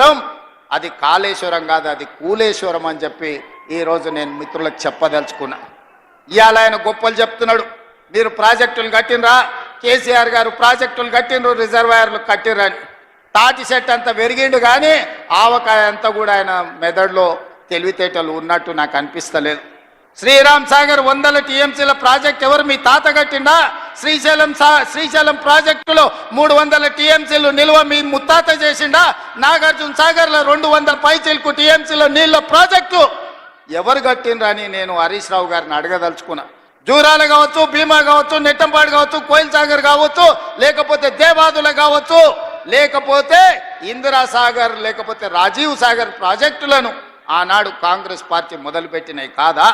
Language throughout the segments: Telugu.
మాత్రం అది కాళేశ్వరం కాదు అది కూలేశ్వరం అని చెప్పి ఈరోజు నేను మిత్రులకు చెప్పదలుచుకున్నా. ఇవాళ ఆయన గొప్పలు చెప్తున్నాడు. మీరు ప్రాజెక్టులు కట్టినరా కేసీఆర్ గారు ప్రాజెక్టులు కట్టినరు రిజర్వాయర్లు కట్టిరని తాటి చెట్టు అంత పెరిగిండు కానీ ఆవకాయ అంతా కూడా ఆయన మెదడులో తెలివితేటలు ఉన్నట్టు నాకు అనిపిస్తలేదు. శ్రీరామ్ సాగర్ వందల టీఎంసీల ప్రాజెక్ట్ ఎవరు మీ తాత కట్టిండా? శ్రీశైలం సా శ్రీశైలం ప్రాజెక్టులో మూడు వందల టీఎంసీలు నిల్వ మీ ముత్తాత చేసిండా? నాగార్జున సాగర్లో రెండు వందల పైచీలకు టీఎంసీలో నీళ్ళ ప్రాజెక్టు. ఎవరు కట్టిండ్రని నేను హరీష్ రావు గారిని అడగదలుచుకున్నా. జూరాల కావచ్చు భీమా కావచ్చు నెట్టంపాడు కావచ్చు కోయిల్ సాగర్ కావచ్చు లేకపోతే దేవాదుల కావచ్చు లేకపోతే ఇందిరా సాగర్ లేకపోతే రాజీవ్ సాగర్ ప్రాజెక్టులను ఆనాడు కాంగ్రెస్ పార్టీ మొదలుపెట్టినవి కాదా?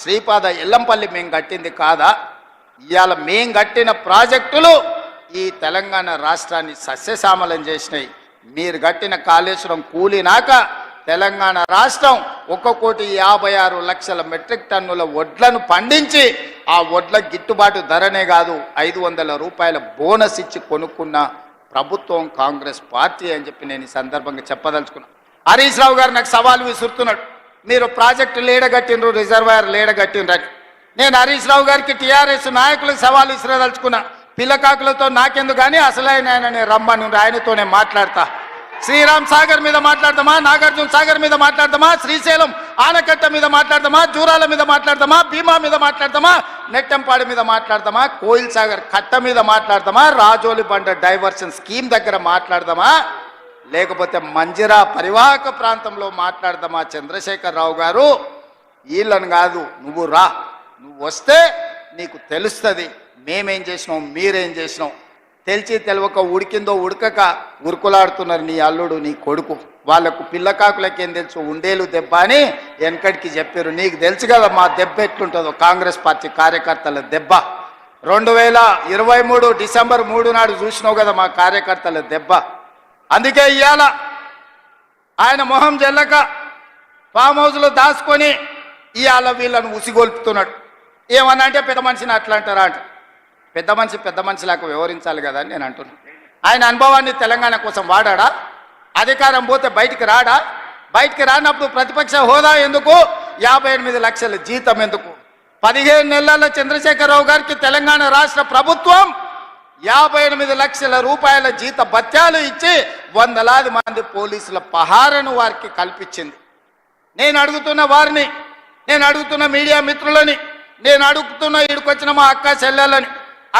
శ్రీపాద ఎల్లంపల్లి మేము కట్టింది కాదా? ఇవాళ మేం కట్టిన ప్రాజెక్టులు ఈ తెలంగాణ రాష్ట్రాన్ని సస్యశ్యామలం చేసినాయి. మీరు కట్టిన కాళేశ్వరం కూలినాక తెలంగాణ రాష్ట్రం ఒక కోటి యాభై ఆరు లక్షల మెట్రిక్ టన్నుల వడ్లను పండించి ఆ వడ్ల గిట్టుబాటు ధరనే కాదు ఐదు వందల రూపాయల బోనస్ ఇచ్చి కొనుక్కున్న ప్రభుత్వం కాంగ్రెస్ పార్టీ అని చెప్పి నేను ఈ సందర్భంగా చెప్పదలుచుకున్నా. హరీష్ రావు గారు నాకు సవాలు విసురుతున్నాడు. మీరు ప్రాజెక్టు లేడగట్టినరు రిజర్వాయర్ లేడగట్టినరు అని నేను హరీష్ రావు గారికి టీఆర్ఎస్ నాయకులకు సవాల్ విసిరదలుచుకున్నా పిల్లకాకులతో నాకెందుకు కానీ అసలైన ఆయన రమ్మని ఆయనతోనే మాట్లాడతా. శ్రీరామ్ సాగర్ మీద మాట్లాడదామా? నాగార్జున సాగర్ మీద మాట్లాడదామా? శ్రీశైలం ఆనకట్ట మీద మాట్లాడదామా? జూరాల మీద మాట్లాడదామా? భీమా మీద మాట్లాడదామా? నెట్టంపాడి మీద మాట్లాడదామా? కోయిల్ సాగర్ కట్ట మీద మాట్లాడదామా? రాజోలి బండ డైవర్షన్ స్కీమ్ దగ్గర మాట్లాడదామా? లేకపోతే మంజిరా పరివాహక ప్రాంతంలో మాట్లాడదామా చంద్రశేఖర్ రావు గారు? వీళ్ళని కాదు నువ్వు రా. నువ్వు వస్తే నీకు తెలుస్తుంది. మేమేం చేసినాం మీరేం చేసినాం. తెలిసి తెలవక ఉడికిందో ఉడకక ఉరుకులాడుతున్నారు నీ అల్లుడు నీ కొడుకు. వాళ్ళకు పిల్లకాకులకేం తెలుసు? ఉండేలు దెబ్బ అని వెనకడికి చెప్పారు. నీకు తెలుసు కదా మా దెబ్బ ఎట్లుంటుందో? కాంగ్రెస్ పార్టీ కార్యకర్తల దెబ్బ. రెండు వేల ఇరవై మూడు డిసెంబర్ మూడు నాడు చూసినావు కదా మా కార్యకర్తల దెబ్బ. అందుకే ఇవాళ ఆయన మొహం జల్లక ఫామ్ హౌస్లో దాచుకొని ఇవాళ వీళ్ళను ఉసిగొల్పుతున్నాడు. ఏమన్నా అంటే పెద్ద మనిషిని అట్లా అంటారా అంట. పెద్ద మనిషి పెద్ద మనిషిలాగా వ్యవహరించాలి కదా అని నేను అంటున్నాను ఆయన అనుభవాన్ని తెలంగాణ కోసం వాడాడా? అధికారం పోతే బయటికి రాడా? బయటికి రానప్పుడు ప్రతిపక్ష హోదా ఎందుకు? యాభై ఎనిమిది లక్షల జీతం ఎందుకు? పదిహేను నెలల చంద్రశేఖరరావు గారికి తెలంగాణ రాష్ట్ర ప్రభుత్వం యాభై ఎనిమిది లక్షల రూపాయల జీత భత్యాలు ఇచ్చి వందలాది మంది పోలీసుల పహారను వారికి కల్పించింది. నేను అడుగుతున్న వారిని నేను అడుగుతున్న మీడియా మిత్రులని నేను అడుగుతున్న ఇక్కడికొచ్చిన మా అక్క చెల్లెలని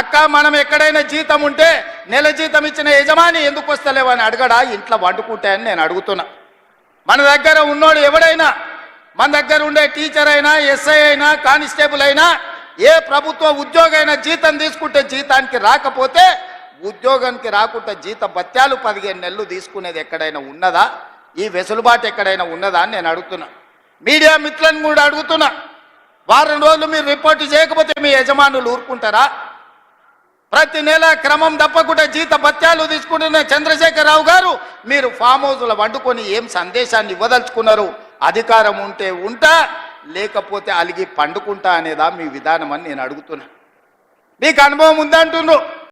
అక్క మనం ఎక్కడైనా జీతం ఉంటే నెల జీతం ఇచ్చిన యజమాని ఎందుకు వస్తలేవని అడగడా? ఇంట్లో వండుకుంటే అని నేను అడుగుతున్నా. మన దగ్గర ఉన్నోడు ఎవడైనా మన దగ్గర ఉండే టీచర్ అయినా ఎస్ఐ అయినా కానిస్టేబుల్ అయినా ఏ ప్రభుత్వ ఉద్యోగైనా జీతం తీసుకుంటే జీతానికి రాకపోతే ఉద్యోగానికి రాకుండా జీత భత్యాలు పదిహేను నెలలు తీసుకునేది ఎక్కడైనా ఉన్నదా? ఈ వెసులుబాటు ఎక్కడైనా ఉన్నదా అని నేను అడుగుతున్నా. మీడియా మిత్రులను కూడా అడుగుతున్నా. వారం రోజులు మీరు రిపోర్ట్ చేయకపోతే మీ యజమానులు ఊరుకుంటారా? ప్రతి నెల క్రమం తప్పకుండా జీత భత్యాలు తీసుకుంటున్న చంద్రశేఖరరావు గారు మీరు ఫామ్ హౌస్లో వండుకొని ఏం సందేశాన్ని ఇవ్వదలుచుకున్నారు? అధికారం ఉంటే ఉంటా లేకపోతే అలిగి పండుకుంటా అనేదా మీ విధానం అని నేను అడుగుతున్నా. మీకు అనుభవం ఉందంటున్నాను